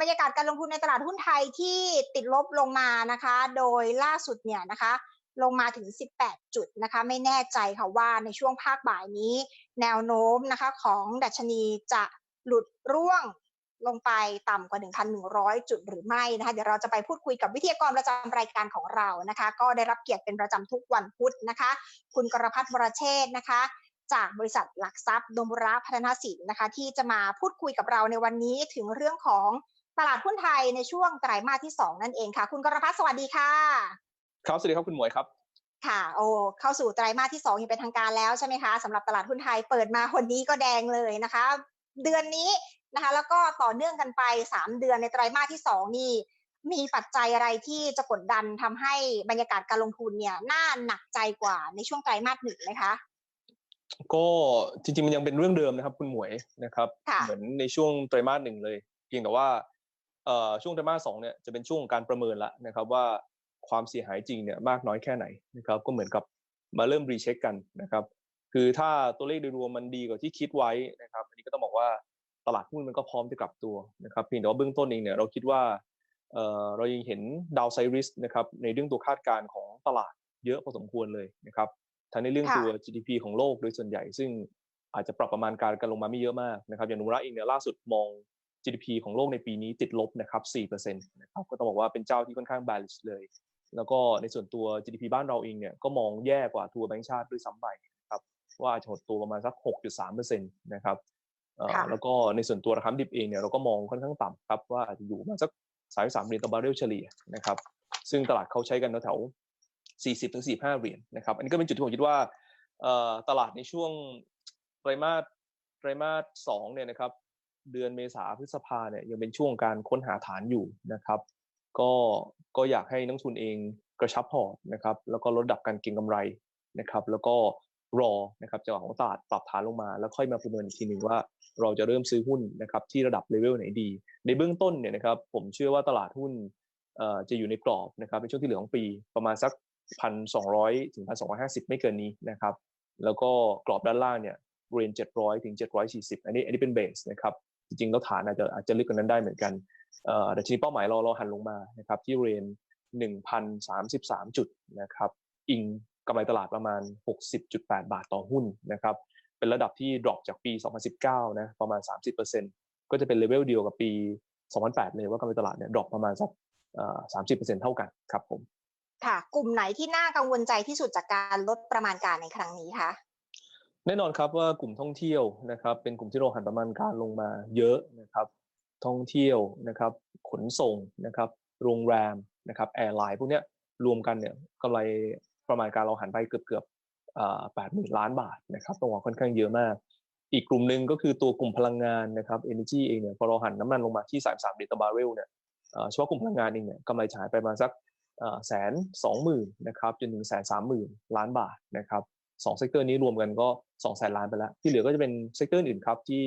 บรรยากาศการลงทุนในตลาดหุ้นไทยที่ติดลบลงมานะคะ โดยล่าสุดเนี่ยนะคะ ลงมาถึง 18 จุดนะคะ ไม่แน่ใจค่ะว่าในช่วงภาคบ่ายนี้ แนวโน้มนะคะของดัชนีจะหลุดร่วงลงไปต่ำกว่า 1,100 จุดหรือไม่นะคะ เดี๋ยวเราจะไปพูดคุยกับวิทยากรประจำรายการของเรานะคะ ก็ได้รับเกียรติเป็นประจำทุกวันพุธนะคะ คุณกรพัฒน์วรเชษนะคะ จากบริษัทหลักทรัพย์ดมระพัฒนาสินนะคะ ที่จะมาพูดคุยกับเราในวันนี้ถึงเรื่องของ ตลาดหุ้นไทยในช่วงไตรมาสที่ 2 นั่นเองค่ะ คุณกรพัฒน์สวัสดีค่ะ ครับ สวัสดีครับคุณหมวยครับ ค่ะ โอ้เข้าสู่ไตรมาสที่2อย่างเป็นทางการแล้วใช่ไหมคะสำหรับตลาดหุ้นไทยเปิดมาคนนี้ก็แดงเลยนะคะ เดือนนี้นะคะ แล้วก็ต่อเนื่องกันไป 3 เดือนในไตรมาสที่ 2 นี่ มีปัจจัยอะไรที่จะกดดันทำให้บรรยากาศการลงทุนเนี่ยน่าหนักใจกว่าในช่วงไตรมาสหนึ่งไหมคะก็จริงๆมันยังเป็นเรื่องเดิมนะครับ คุณหมวยนะครับค่ะเหมือนในช่วงไตรมาสหนึ่งเลย เพียงแต่ว่าเอ่อ ช่วงไตรมาสสองเนี่ยจะเป็นช่วงของการประเมินละนะครับว่าความเสียหายจริงเนี่ยมากน้อยแค่ไหนนะครับก็เหมือนกับมาเริ่มรีเช็คกันนะครับคือถ้าตัวเลขโดยรวมมันดีกว่าที่คิดไว้นะครับอันนี้ก็ต้องบอกว่าตลาดหุ้นมันก็พร้อมจะกลับตัวนะครับเพียงแต่ว่าเบื้องต้นเองเนี่ยเราคิดว่าเอ่อเรายังเห็นดาวไซริสนะครับในเรื่องตัวคาดการณ์ของตลาดเยอะพอสมควรเลยนะครับทั้งในเรื่องค่ะตัว GDP ของโลกโดยส่วนใหญ่ ซึ่งอาจจะปรับประมาณการกันลงมาไม่เยอะมากนะครับอย่างนุระเองเนี่ยล่าสุดมอง GDP ของโลกในปีนี้ติดลบนะครับ4%นะครับก็ต้องบอกว่าเป็นเจ้าที่ค่อนข้าง balance เลย แล้วก็ในส่วนตัว GDP บ้านเราเองเนี่ยก็มองแย่กว่าทัวร์แบงก์ชาติด้วยซ้ำไปนะครับว่าอาจจะหดตัวประมาณสัก 6.3%นะครับเอ่อค่ะแล้วก็ในส่วนตัวราคาน้ำดิบเองเนี่ยเราก็มองค่อนข้างต่ำครับว่าอาจจะอยู่ประมาณสัก33เหรียญต่อบาร์เรลเฉลี่ยนะครับซึ่งตลาดเขาใช้กันแถวๆ40ถึง45เหรียญนะครับอันนี้ก็เป็นจุดที่ผมคิดว่าเอ่อตลาดในช่วงไตรมาสไตรมาสสองเนี่ยนะครับ เดือนเมษาพฤษภาเนี่ยยังเป็นช่วงการค้นหาฐานอยู่นะครับ ก็ก็อยากให้นักทุนเองกระชับพอร์ตนะครับ แล้วก็ลดดับการเก็งกำไรนะครับ แล้วก็รอนะครับจังหวะของตลาดปรับฐานลงมา แล้วค่อยมาประเมินอีกทีหนึ่งว่าเราจะเริ่มซื้อหุ้นนะครับที่ระดับเลเวลไหนดี ในเบื้องต้นเนี่ยนะครับผมเชื่อว่าตลาดหุ้นเอ่อจะอยู่ในกรอบนะครับในช่วงที่เหลือของปีประมาณสักพันสองร้อยถึงพันสองร้อยห้าสิบไม่เกินนี้นะครับแล้วก็กรอบด้านล่างเนี่ยเรนเจ็ดร้อยถึงเจ็ดร้อยสี่สิบอันนี้อันนี้เป็นเบสนะครับ จริงๆแล้วฐานอาจจะอาจจะลึกกว่านั้นได้เหมือนกันเอ่อแต่ทีนี้เป้าหมายเราเราหันลงมานะครับที่เรนหนึ่งพันสามสิบสามจุดนะครับอิงกำไรตลาดประมาณ 60.8 บาทต่อหุ้นนะครับเป็นระดับที่ดรอปจากปี 2019 นะประมาณ 30%ก็จะเป็นเลเวลเดียวกับปี 2008 เลยว่ากำไรตลาดเนี่ยดรอปประมาณสักเอ่อ30%เท่ากันครับผมค่ะ กลุ่มไหนที่น่ากังวลใจที่สุดจากการลดประมาณการในครั้งนี้คะ แน่นอนครับว่ากลุ่มท่องเที่ยวนะครับเป็นกลุ่มที่เราหันประมาณการลงมาเยอะนะครับท่องเที่ยวนะครับขนส่งนะครับโรงแรมนะครับแอร์ไลน์พวกเนี้ยรวมกันเนี่ยกำไรประมาณการเราหันไปเกือบเกือบแปดหมื่นล้านบาทนะครับต้องบอกค่อนข้างเยอะมาก อีกกลุ่มหนึ่งก็คือตัวกลุ่มพลังงานนะครับ energy เองเนี่ยพอเราหันน้ำมันลงมาที่สามสามเหรียญต่อบาร์เรลเนี่ยเอ่อเฉพาะกลุ่มพลังงานเองเนี่ยกำไรฉายไปประมาณสักแสนสองหมื่นนะครับจนถึงแสนสามหมื่นล้านบาทนะครับ สองเซกเตอร์นี้รวมกันก็2องแสนล้านไปแล้ว ที่เหลือก็จะเป็นเซกเตอร์อื่นครับที่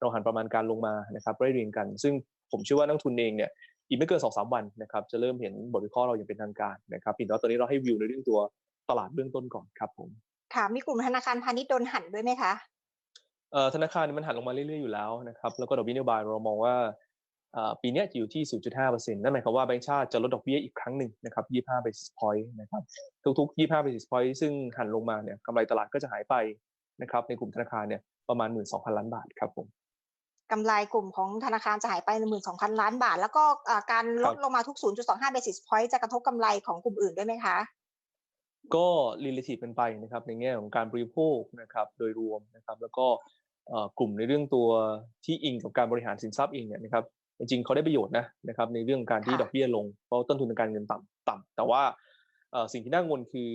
เราหันประมาณการลงมานะครับไล่เรียงกัน ซึ่งผมเชื่อว่านักทุนเองเนี่ยอีกไม่เกิน2อสวันนะครับจะเริ่มเห็นบทวิเคราะห์เราอย่างเป็นทางการนะครับเพียงแต่ว่าตอนนี้เราให้วิวในเรื่องตัวตลาดเบื้องต้นก่อนครับผมค่ะมีกลุ่มธนาคารพาณิชย์โดนหันด้วยไหมคะเอ่อธนาคารมันหันลงมาเรื่อยๆอยู่แล้วนะครับแล้วก็ดอกเบี้ยนโยบายเรามองว่าเอ่อ ปีเนี้ยจะอยู่ที่ 0.5%นั่นหมายความว่าแบงก์ชาติจะลดดอกเบี้ยอีกครั้งหนึ่งนะครับ 25 basis point นะครับ ทุกๆ 25 basis point ซึ่งหันลงมาเนี่ยกำไรตลาดก็จะหายไปนะครับ ในกลุ่มธนาคารเนี่ยประมาณ 12,000 ล้านบาทครับผมกำไรกลุ่มของธนาคารจะหายไป 12,000 ล้านบาท แล้วก็เอ่อการลดครับลงมาทุก 0.25 basis point จะกระทบกำไรของกลุ่มอื่นด้วยไหมคะ ก็ relative เป็นไปนะครับ ในแง่ของการบริโภคนะครับโดยรวมนะครับ แล้วก็เอ่อกลุ่มในเรื่องตัวที่อิงกับการบริหารสินทรัพย์เองเนี่ยนะครับ จริงๆเขาได้ประโยชน์นะนะครับในเรื่องการที่ค่ะดอกเบี้ยลงเพราะต้นทุนทางการเงินต่ำต่ำแต่ว่าเอ่อสิ่งที่น่ากังวลคือ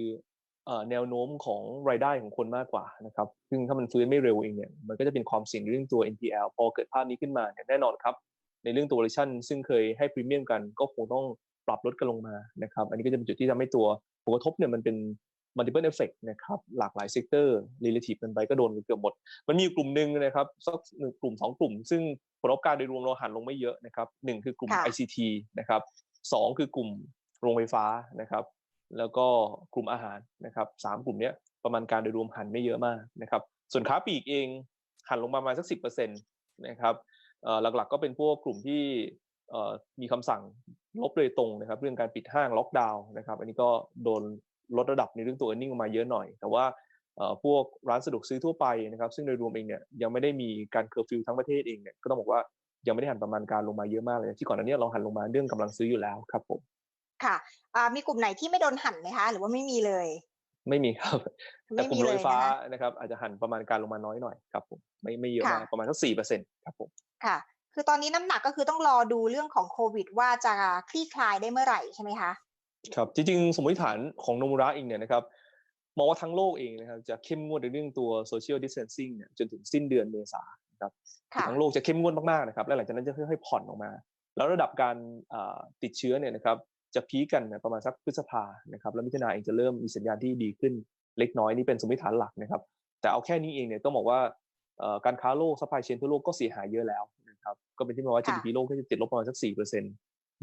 เอ่อแนวโน้มของรายได้ของคนมากกว่านะครับ ซึ่งถ้ามันฟื้นไม่เร็วเองเนี่ย มันก็จะเป็นความเสี่ยงในเรื่องตัว NPL พอเกิดภาพนี้ขึ้นมาเนี่ยแน่นอนครับ ในเรื่องตัว valuation ซึ่งเคยให้พรีเมียมกัน ก็คงต้องปรับลดกันลงมานะครับ อันนี้ก็จะเป็นจุดที่ทำให้ตัวผลกระทบเนี่ยมันเป็น multiple effect นะครับหลากหลายเซกเตอร์ relative กันไปก็โดนกันเกือบหมด มันมีอยู่กลุ่มหนึ่งนะครับสักหนึ่งกลุ่มสองกลุ่ม ซึ่งผลประกอบการโดยรวมเราหันลงไม่เยอะนะครับหนึ่งคือกลุ่มค่ะ ICT นะครับสองคือกลุ่มโรงไฟฟ้านะครับแล้วก็กลุ่มอาหารนะครับสามกลุ่มเนี้ยประมาณการโดยรวมหันไม่เยอะมากนะครับส่วนค้าปลีกเองหันลงมาประมาณสักสิบเปอร์เซ็นต์นะครับเอ่อหลักๆก็เป็นพวกกลุ่มที่เอ่อมีคำสั่งลบโดยตรงนะครับ เรื่องการปิดห้างล็อกดาวน์นะครับ อันนี้ก็โดน ลดระดับในเรื่องตัว e a r n i n g ลงมาเยอะหน่อย แต่ว่าเอ่อพวกร้านสะดวกซื้อทั่วไปนะครับ ซึ่งโดยรวมเองเนี่ยยังไม่ได้มีการเคอร์ฟิวทั้งประเทศเองเนี่ยก็ต้องบอกว่ายังไม่ได้หันประมาณการลงมาเยอะมากเลย ที่ก่อนหน้านี้เราหันลงมาเรื่องกำลังซื้ออยู่แล้วครับผมค่ะอ่ามีกลุ่มไหนที่ไม่โดนหั่นไหมคะ หรือว่าไม่มีเลย ไม่มีครับแต่ไม่กลุ่มีมโรเลยยฟ้านะคะนะครับ อาจจะหันประมาณการลงมาน้อยหน่อยครับผมไม่ไม่เยอะค่ะมากประมาณสักสี่เปอร์เซ็นต์ครับผมค่ะ คือตอนนี้น้ำหนักก็คือต้องรอดูเรื่องของโควิด ว่าจะคลี่คลายได้เมื่อไหร่ใช่ไหมคะ ครับจริงๆ สมมติฐานของโนมูระเองเนี่ยนะครับมองว่าทั้งโลกเองนะครับจะเข้มงวดในเรื่องตัว social distancing เนี่ยจนถึงสิ้นเดือนเมษานะครับค่ะทั้งโลกจะเข้มงวดมากๆนะครับและหลังจากนั้นจะค่อยๆผ่อนออกมา แล้วระดับการอ่าติดเชื้อเนี่ยนะครับจะพีคกันเนี่ยประมาณสักพฤษภานะครับแล้วมิถุนาเองจะเริ่มมีสัญญาณที่ดีขึ้นเล็กน้อยนี่เป็นสมมติฐานหลักนะครับ แต่เอาแค่นี้เองเนี่ยต้องบอกว่าเอ่อการค้าโลกซัพพลายเชนทั่วโลกก็เสียหายเยอะแล้วนะครับก็เป็นที่มาว่าค่ะ GDP โลกก็จะติดลบประมาณสักสี่เปอร์เซ็น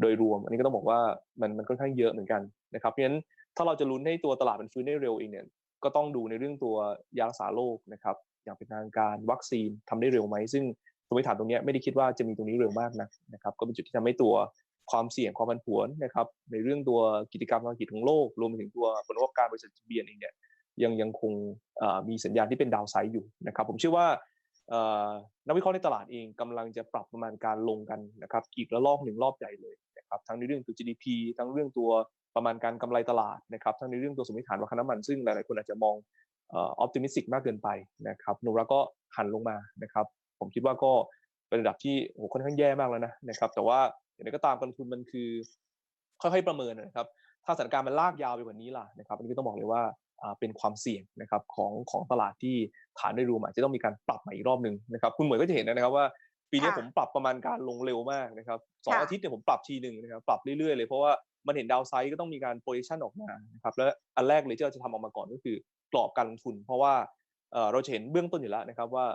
โดยรวม อันนี้ก็ต้องบอกว่ามันมันค่อนข้างเยอะเหมือนกันนะครับเพราะฉะนั้นถ้าเราจะลุ้นให้ตัวตลาดมันฟื้นได้เร็วเองเนี่ยก็ต้องดูในเรื่องตัวยารักษาโรคนะครับอย่างเป็นทางการวัคซีนทำได้เร็วไหมซึ่งสมมติฐานตรงนี้ไม่ได้คิดว่าจะมีตรงนี้เร็วมากนะนะครับก็เป็นจุดที่ทำให้ตัวความเสี่ยงความผันผวนนะครับในเรื่องตัวกิจกรรมทางกิจของโลก รวมไปถึงตัวผลประกอบการบริษัทจดทะเบียนเองเนี่ยยังยังคงมีสัญญาณที่เป็นดาวไซด์อยู่นะครับผมเชื่อว่านักวิเคราะห์ในตลาดเองกำลังจะปรับประมาณการลงกันนะครับอีกระลอกหนึ่งรอบใหญ่เลย นะครับทั้งในเรื่องตัว GDP ทั้งเรื่องตัวประมาณการกำไรตลาดนะครับทั้งในเรื่องตัวสมมติฐานราคาน้ำมัน ซึ่งหลายๆคนอาจจะมองออ optimistic มากเกินไปนะครับโนราก็หันลงมานะครับ ผมคิดว่าก็เป็นระดับที่โอ้โหค่อนข้างแย่มากแล้วนะนะครับ แต่ว่าอย่างไรก็ตามการลงทุนมันคือ ค่อยๆประเมินนะครับ ถ้าสถานการณ์มันลากยาวไปกว่านี้ล่ะนะครับ อันนี้ก็ต้องบอกเลยว่าอ่าเป็นความเสี่ยงนะครับของของตลาดที่ฐานโดยรวมอาจจะต้องมีการปรับใหม่อีกรอบหนึ่งนะครับ คุณหมวยก็จะเห็นนะครับว่า ปีนี้ค่ะผมปรับประมาณการลงเร็วมากนะครับสองค่ะอาทิตย์เนี่ยผมปรับทีหนึ่งนะครับปรับเรื่อยๆเลยเพราะว่ามันเห็นดาวไซด์ก็ต้องมีการโปร j ชั่นออกมานะครับและอันแรกเลยที่เราจะทำออกมาก่อนก็คือกรอบการลงทุน เพราะว่าเอ่อเราจะเห็นเบื้องต้นอยู่แล้วนะครับว่า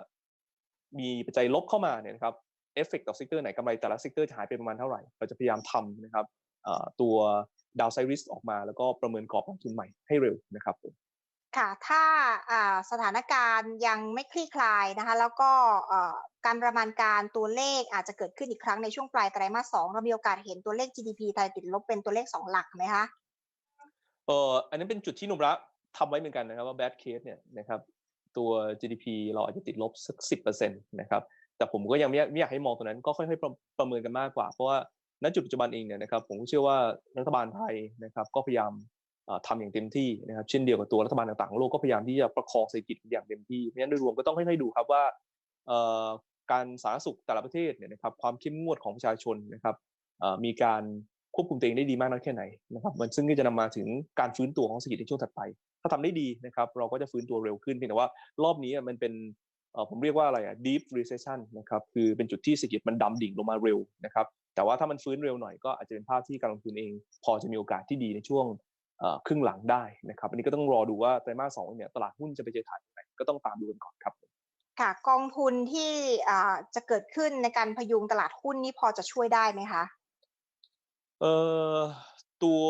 มีปัจจัยลบเข้ามาเนี่ยนะครับเอฟเฟกต์ต่อเซกเตอร์ไหนกำไรแต่ละเซกเตอร์จะหายไปประมาณเท่าไหร่เราจะพยายามทำนะครับเอ่อตัวดาวไซริสออกมาแล้วก็ประเมินกรอบลงทุนใหม่ให้เร็วนะครับผม ค่ะ ถ้าสถานการณ์ยังไม่คลี่คลายนะคะ แล้วก็การประมาณการตัวเลขอาจจะเกิดขึ้นอีกครั้งในช่วงปลายไตรมาสสองเรามีโอกาสเห็นตัวเลข GDP ไทยติดลบเป็นตัวเลขสองหลักไหมคะเอออันนี้นเป็นจุดที่นุมระทำไว้เหมือนกันนะครับว่า bad case เนี่ยนะครับตัว GDP เราอาจจะติดลบสักสิบเปอร์เซ็นต์นะครับ แต่ผมก็ยังไม่อยากไม่อยากให้มองตรงนั้นก็ค่อยๆประเมินกันมากกว่า เพราะว่าณจุดปัจจุบันเองเนี่ยนะครับผมเชื่อว่ารัฐบาลไทยนะครับก็พยายาม ทำอย่างเต็มที่นะครับเช่นเดียวกับตัวรัฐบาลต่างๆของโลกก็พยายามที่จะประคองเศรษฐกิจอย่างเต็มที่เพราะฉะนั้นโดยรวมก็ต้องค่อยๆดูครับว่าการสาธารณสุขแต่ละประเทศเนี่ยนะครับความเข้มงวดของประชาชนนะครับมีการควบคุมตัวเองได้ดีมากน้อยแค่ไหนนะครับมันซึ่งก็จะนำมาถึงการฟื้นตัวของเศรษฐกิจในช่วงถัดไป ถ้าทำได้ดีนะครับเราก็จะฟื้นตัวเร็วขึ้นเพียงแต่ว่ารอบนี้มันเป็นผมเรียกว่าอะไรอะ deep recession นะครับคือเป็นจุดที่เศรษฐกิจมันดำดิ่งลงมาเร็วนะครับแต่ว่าถ้ามันฟื้นเร็วหน่อยก็อาจจะเป็นภาพที่การลงทุนเอง พอจะมีโอกาสที่ดีในช่วง ครึ่งหลังได้นะครับ อันนี้ก็ต้องรอดูว่าไตรมาสสองเนี่ยตลาดหุ้นจะไปเจอฐานยังไงก็ต้องตามดูกันก่อนครับค่ะกองทุนที่อ่าจะเกิดขึ้นในการพยุงตลาดหุ้นนี่พอจะช่วยได้ไหมคะเอ่อตัว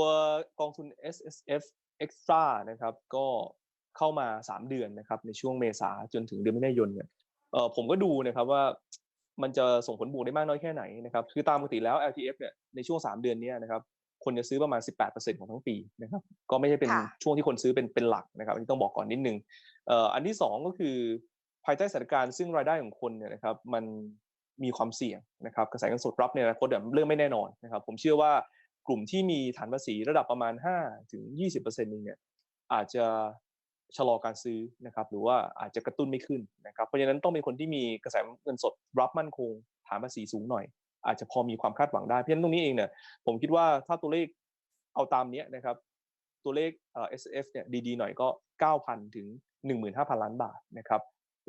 กองทุน S S F Extra นะครับก็เข้ามา 3 เดือนนะครับในช่วงเมษาจนถึงเดือนมิถุนายนเนี่ยเอ่อผมก็ดูนะครับว่ามันจะส่งผลบวกได้มากน้อยแค่ไหนนะครับคือตามปกติแล้ว LTF เนี่ยในช่วง 3 เดือนเนี้นะครับ คนจะซื้อประมาณ 18%ของทั้งปีนะครับก็ไม่ใช่เป็นค่ะช่วงที่คนซื้อเป็นเป็นหลักนะครับอันนี้ต้องบอกก่อนนิดนึงเอ่ออันที่สองก็คือภายใต้สถานการณ์ซึ่งรายได้ของคนเนี่ยนะครับมันมีความเสี่ยงนะครับกระแสเงินสดรับในอนาคตเนี่ยเรื่องไม่แน่นอนนะครับผมเชื่อว่ากลุ่มที่มีฐานภาษีระดับประมาณ 5 ถึง 20%เองเนี่ยอาจจะชะลอการซื้อนะครับหรือว่าอาจจะกระตุ้นไม่ขึ้นนะครับเพราะฉะนั้นต้องเป็นคนที่มีกระแสเงินสดรับมั่นคงฐานภาษีสูงหน่อย อาจจะพอมีความคาดหวังได้ เพราะฉะนั้นตรงนี้เองเนี่ยผมคิดว่าถ้าตัวเลขเอาตามเนี้ยนะครับตัวเลขเอ่อ SF เนี่ยดีๆหน่อยก็ 9,000 ถึง 15,000 ล้านบาทนะครับ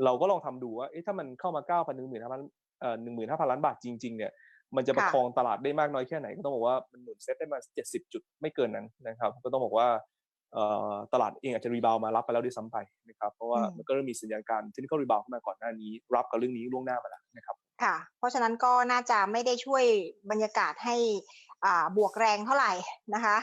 เราก็ลองทำดูว่าเอ๊ะถ้ามันเข้ามา 9,000ถึง15,000เอ่อ15,000 ล้านบาทจริงๆเนี่ยมันจะประค่ะคองตลาดได้มากน้อยแค่ไหนก็ต้องบอกว่ามันหนุนเซ็ตได้มา 70 จุดไม่เกินนั้นนะครับ ก็ต้องบอกว่าเอ่อตลาดเองอาจจะรีบาวมารับไปแล้วด้วยซ้ำไปนะครับเพราะว่าอืมมันก็เริ่มมีสัญญาณการที่เขารีบาวเข้ามาก่อนหน้านี้ รับกับเรื่องนี้ล่วงหน้ามาแล้วนะครับ ค่ะ เพราะฉะนั้นก็น่าจะไม่ได้ช่วยบรรยากาศให้อ่าบวกแรงเท่าไหร่นะคะ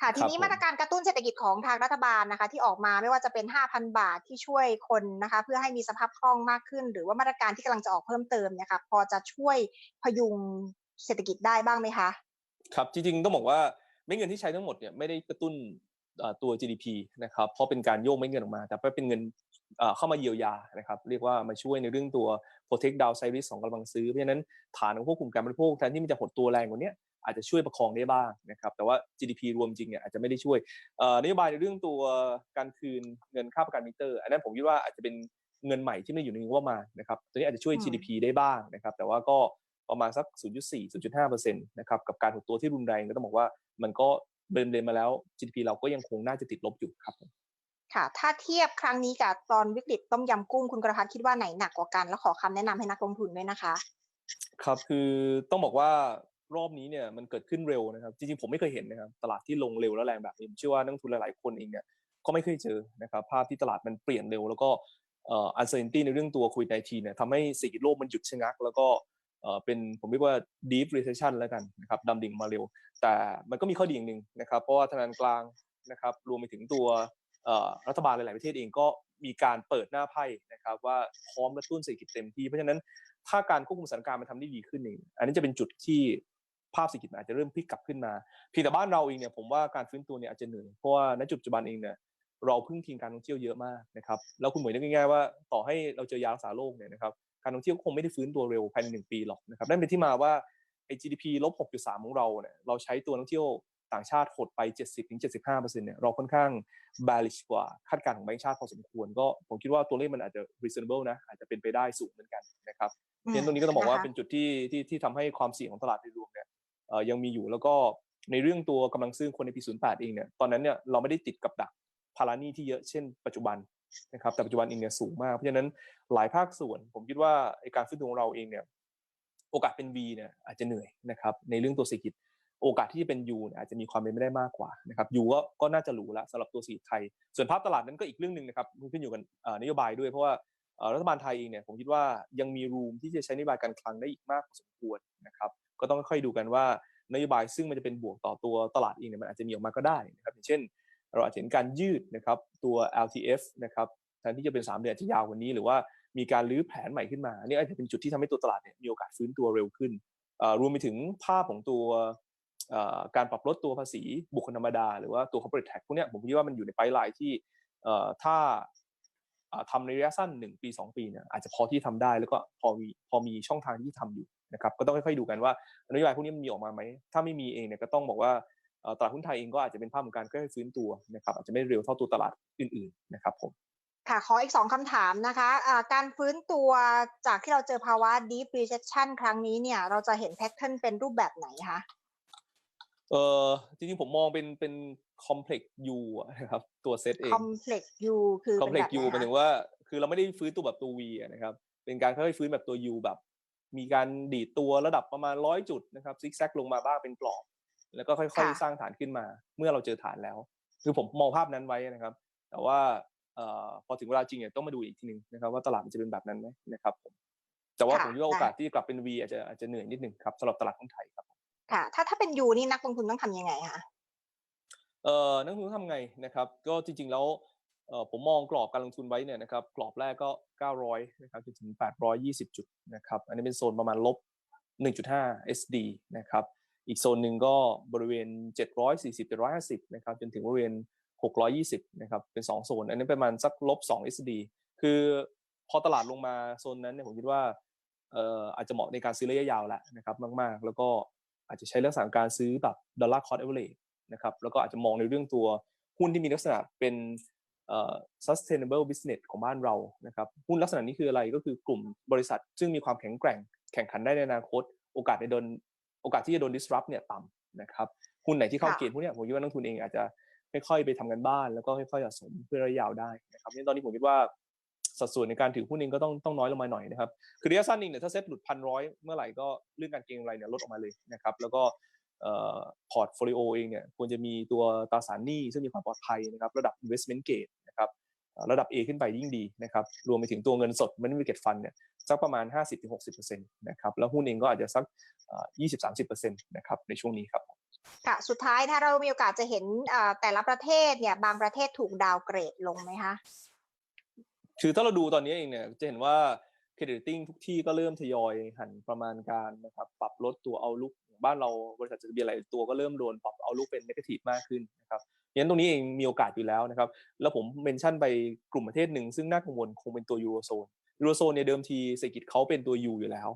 ค่ะทีนี้ผมมาตรการกระตุ้นเศรษฐกิจของทางรัฐบาลนะคะ ที่ออกมาไม่ว่าจะเป็น 5,000 บาทที่ช่วยคนนะคะ เพื่อให้มีสภาพคล่องมากขึ้น หรือว่ามาตรการที่กำลังจะออกเพิ่มเติมเนี่ยค่ะพอจะช่วยพยุงเศรษฐกิจได้บ้างไหมคะ ครับจริงๆต้องบอกว่าเม็ดเงินที่ใช้ทั้งหมดเนี่ยไม่ได้กระตุ้นเอ่อตัว GDP นะครับเพราะเป็นการโยกเม็ดเงินออกมา แต่เป็นเงิน เอ่อเข้ามาเยียวยานะครับเรียกว่ามาช่วยในเรื่องตัว protect downside risk ของกำลังซื้อ เพราะฉะนั้นฐานของพวกกลุ่มการบริโภคแทนที่มันจะหดตัวแรงกว่านี้อาจจะช่วยประคองได้บ้างนะครับแต่ว่า GDP รวมจริงเนี่ยอาจจะไม่ได้ช่วยเอ่อนโยบายในเรื่องตัวการคืนเงินค่าประกันมิเตอร์ อันนั้นผมคิดว่าอาจจะเป็นเงินใหม่ที่ไม่ได้อยู่ในงบประมาณนะครับตัวนี้อาจจะช่วยอืม GDP ได้บ้างนะครับแต่ว่าก็ประมาณสัก 0.4 0.5%นะครับกับการหดตัวที่รุนแรงก็ต้องบอกว่ามันก็เดินเดินมาแล้ว GDP เราก็ยังคงน่าจะติดลบอยู่ครับ ค่ะ ถ้าเทียบครั้งนี้กับตอนวิกฤตต้มยำกุ้งคุณกระพัฒน์คิดว่าไหนหนักกว่ากัน แล้วขอคำแนะนำให้นักลงทุนด้วยนะคะ ครับคือต้องบอกว่ารอบนี้เนี่ยมันเกิดขึ้นเร็วนะครับ จริงๆผมไม่เคยเห็นนะครับตลาดที่ลงเร็วและแรงแบบนี้ผมเชื่อว่านักทุนหลายๆคนเองเนี่ยก็ไม่เคยเจอนะครับภาพที่ตลาดมันเปลี่ยนเร็ว แล้วก็อ่อ uncertainty ในเรื่องตัวโควิด19เนี่ยทำให้เศรษฐกิจโลกมันหยุดชะงัก แล้วก็เป็นผมเรียกว่า deep recession แล้วกันนะครับดำดิ่งมาเร็ว แต่มันก็มีข้อดีอย่างหนึ่งนะครับ เพราะว่าธนาคารกลางนะครับรวมไปถึงตัว รัฐบาลหลาย ๆ ประเทศเองก็มีการเปิดหน้าไพ่นะครับว่าพร้อมกระตุ้นเศรษฐกิจเต็มที่ เพราะฉะนั้นถ้าการควบคุมสถานการณ์มันทำได้ดีขึ้นเองอันนี้จะเป็นจุดที่ภาพเศรษฐกิจอาจจะเริ่มพลิกกลับขึ้นมาเพียงแต่บ้านเราเองเนี่ยผมว่าการฟื้นตัวเนี่ยอาจจะเหนื่อยเพราะว่าณจุดปัจจุบันเองเนี่ยเราพึ่งพิงการท่องเที่ยวเยอะมากนะครับแล้วคุณหมวยนึกง่ายๆว่าต่อให้เราเจอยารักษาโรคเนี่ยนะครับการท่องเที่ยวก็คงไม่ได้ฟื้นตัวเร็วภายในหนึ่งปีหรอกนะครับนั่นเป็นที่มาว่าไอ้ GDP ลบ6.3 ของเราเนี่ยเราใช้ตัวท่องเที่ยว ต่างชาติหดไป 70-75%เนี่ยเราค่อนข้าง bearish กว่าคาดการณ์ของแบงก์ชาติพอสมควร ก็ผมคิดว่าตัวเลขมันอาจจะ reasonable นะอาจจะเป็นไปได้สูงเหมือนกันนะครับเพราะฉะนั้นตรงนี้ก็ต้องบอกว่านะคะเป็นจุดที่ที่ที่ทำให้ความเสี่ยงของตลาดโดยรวมเนี่ยเอ่อยังมีอยู่แล้วก็ในเรื่องตัวกำลังซื้อคนในปี08เองเนี่ยตอนนั้นเนี่ยเราไม่ได้ติดกับดักภาระหนี้ที่เยอะเช่นปัจจุบันนะครับแต่ปัจจุบันเองเนี่ยสูงมาก เพราะฉะนั้นหลายภาคส่วน ผมคิดว่าไอ้การฟื้นตัวของเราเองเนี่ยโอกาสเป็น V เนี่ยอาจจะเหนื่อยนะครับในเรื่องตัวเศรษฐกิจ โอกาสที่จะเป็น U เนี่ยอาจจะมีความเป็นไปได้มากกว่านะครับ U ก็ก็น่าจะรูแล้วสำหรับตัวเศรษฐกิจไทย ส่วนภาพตลาดนั้นก็อีกเรื่องหนึ่งนะครับขึ้นอยู่กับนโยบายด้วยเพราะว่ารัฐบาลไทยเองเนี่ยผมคิดว่ายังมีรูมที่จะใช้นโยบายการคลังได้อีกมากพอสมควรนะครับก็ต้องค่อยๆดูกันว่านโยบายซึ่งมันจะเป็นบวกต่อตัวตลาดเองเนี่ยมันอาจจะมีออกมาก็ได้นะครับอย่างเช่น เราอาจจะเห็นการยืดนะครับตัว LTF นะครับแทนที่จะเป็น 3 เดือนอาจะยาวกว่านี้หรือว่ามีการรื้อแผนใหม่ขึ้นมาอันนี่อาจจะเป็นจุดที่ทำให้ตัวตลาดเนี่ยมีโอกาสฟื้นตัวเร็วขึ้นรวมไปถึงภาพของตัว การปรับลดตัวภาษีบุคคลธรรมดา หรือว่าตัว corporate tax พวกนี้ผมคิดว่ามันอยู่ในไพไลน์ที่ถ้าอ่าทำในระยะสั้น 1 ปี 2 ปีเนี่ยอาจจะพอที่ทำได้แล้วก็พอมีพอมีช่องทางที่ทำอยู่นะครับก็ต้องค่อยๆดูกันว่านโยบายพวกนี้มันมีออกมาไหมถ้าไม่มีเองเนี่ยก็ต้องบอกว่าตลาดหุ้นไทยเองก็อาจจะเป็นภาพของการค่อยๆฟื้นตัวนะครับอาจจะไม่เร็วเท่าตัวตลาดอื่นๆนะครับผมค่ะขออีกสองคำถามนะคะอ่าการฟื้นตัวจากที่เราเจอภาวะ deep recession ครั้งนี้เนี่ยเราจะเห็นแพทเทิร์นเป็นรูปแบบไหนคะ เออจริงๆผมมองเป็นเป็น complex U อะนะครับตัวเซตเอง complex U คือเป็น complex แบบไหน U หมายถึงคะว่า คือเราไม่ได้ฟื้นตัวแบบตัว V อะนะครับ เป็นการค่อยๆฟื้นแบบตัว U แบบ มีการดีดตัวระดับประมาณร้อยจุดนะครับซิกแซกลงมาบ้างเป็นกรอบ แล้วก็ค่อยๆ สร้างฐานขึ้นมา เมื่อเราเจอฐานแล้ว คือผมมองภาพนั้นไว้นะครับ แต่ว่าเอ่อพอถึงเวลาจริงเนี่ยต้องมาดูอีกทีหนึงนะครับว่าตลาดมันจะเป็นแบบนั้นไหมนะครับผมแต่ว่าค่ะผมคิดว่าโอกาสที่จะกลับเป็น V อาจจะอาจจะเหนื่อยนิดหนึ่งครับสำหรับตลาดหุ้นไทยครับ ค่ะ ถ้าถ้าเป็น U นี่นักลงทุนต้องทำยังไงคะเอ่อนักลงทุนทำไงนะครับ ก็จริง ๆ แล้วเอ่อผมมองกรอบการลงทุนไว้เนี่ยนะครับกรอบแรกก็ 900นะครับจนถึง 820 จุดนะครับอันนี้เป็นโซนประมาณลบ 1.5 SD นะครับอีกโซนหนึ่งก็บริเวณ 740 750นะครับจนถึงบริเวณ 620นะครับเป็น 2 โซน อันนี้ประมาณสักลบ 2 SD คือพอตลาดลงมาโซนนั้นเนี่ยผมคิดว่าเอ่ออาจจะเหมาะในการซื้อระยะยาวแหล้วนะครับมาก ๆ แล้วก็ อาจจะใช้ลักษณะการซื้อแบบดอลลาร์คอร์ average นะครับแล้วก็อาจจะมองในเรื่องตัวหุ้นที่มีลักษณะเป็นเอ่อ sustainable business ของบ้านเรานะครับหุ้นลักษณะนี้คืออะไรก็คือกลุ่มบริษัท ซึ่งมีความแข็งแกร่ง แข่งขันได้ในอนาคต โอกาสในโดนโอกาสที่จะโดน disrupt เนี่ยต่ำนะครับหุ้นไหนที่เข้าเกณฑ์พวกนี้ผมคิดว่านักทุนเองอาจจะค่อยๆไปทำกันบ้าน แล้วก็ค่อยๆสะสมเพื่อระยะยาวได้นะครับนี่ตอนนี้ผมคิดว่า สัดส่วนในการถือหุ้นเองก็ต้องต้องน้อยลงมาหน่อยนะครับคือระยะสั้นเองเนี่ยถ้าเซ็ตหลุดพันร้อยเมื่อไหร่ก็เรื่องการเก็งกำไรเนี่ยลดออกมาเลยนะครับแล้วก็พอร์ตโฟลิโอเองเนี่ยควรจะมีตัวตราสารหนี้ซึ่งมีความปลอดภัยนะครับระดับ investment grade นะครับระดับ A ขึ้นไปยิ่งดีนะครับรวมไปถึงตัวเงินสด money market fund เนี่ยสักประมาณ 50-60%นะครับแล้วหุ้นเองก็อาจจะสักเอ่อ20-30%นะครับในช่วงนี้ครับค่ะสุดท้ายถ้าเรามีโอกาสจะเห็นแต่ละประเทศเนี่ยบางประเทศถูกดาวเกรดลงไหมคะ คือถ้าเราดูตอนนี้เองเนี่ยจะเห็นว่าเครดิตติ้งทุกที่ก็เริ่มทยอยหันประมาณการนะครับปรับลดตัวเอาลุกบ้านเราบริษัทจดทะเบียนหลายตัวก็เริ่มโดนปรับเอาลุกเป็นนกาทีฟมากขึ้นนะครับงั้นตรงนี้เองมีโอกาสอยู่แล้วนะครับ แล้วผมเมนชั่นไปกลุ่มประเทศหนึ่งซึ่งน่ากังวลคงเป็นตัวยูโรโซนยูโรโซนเนี่ยเดิมทีเศรษฐกิจเขาเป็นตัวยูอยู่แล้ว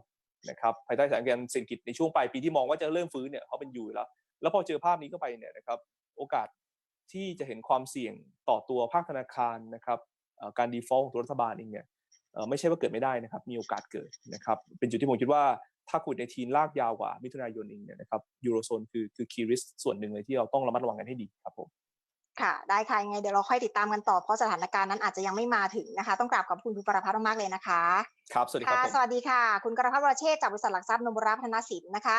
นะครับภายใต้สถานการณ์เศรษฐกิจในช่วงปลายปีที่มองว่าจะเริ่มฟื้นเนี่ยเขาเป็นยูอยู่แล้ว แล้วพอเจอภาพนี้เข้าไปเนี่ยนะครับโอกาสที่จะเห็นความเสี่ยงต่อตัวภาคธนาคารนะครับ เอ่อการ default ของตัวรัฐบาลเองเนี่ยเอ่อไม่ใช่ว่าเกิดไม่ได้นะครับ มีโอกาสเกิดนะครับ เป็นจุดที่ผมคิดว่าถ้าโควิดในทีนลากยาวกว่ามิถุนายนเองเนี่ยนะครับยูโรโซนคือคือ key risk ส่วนหนึ่งเลยที่เราต้องระมัดระวังกันให้ดีครับผมค่ะได้ค่ะยังไงเดี๋ยวเราค่อยติดตามกันต่อเพราะสถานการณ์นั้นอาจจะยังไม่มาถึงนะคะ ต้องกราบขอบคุณคุณประพัฒน์มากๆเลยนะคะ ครับ สวัสดีครับค่ะผมสวัสดีค่ะ คุณกรพัฒน์วรเชษฐ์จากบริษัทหลักทรัพย์นมบุระพัฒนสินนะคะ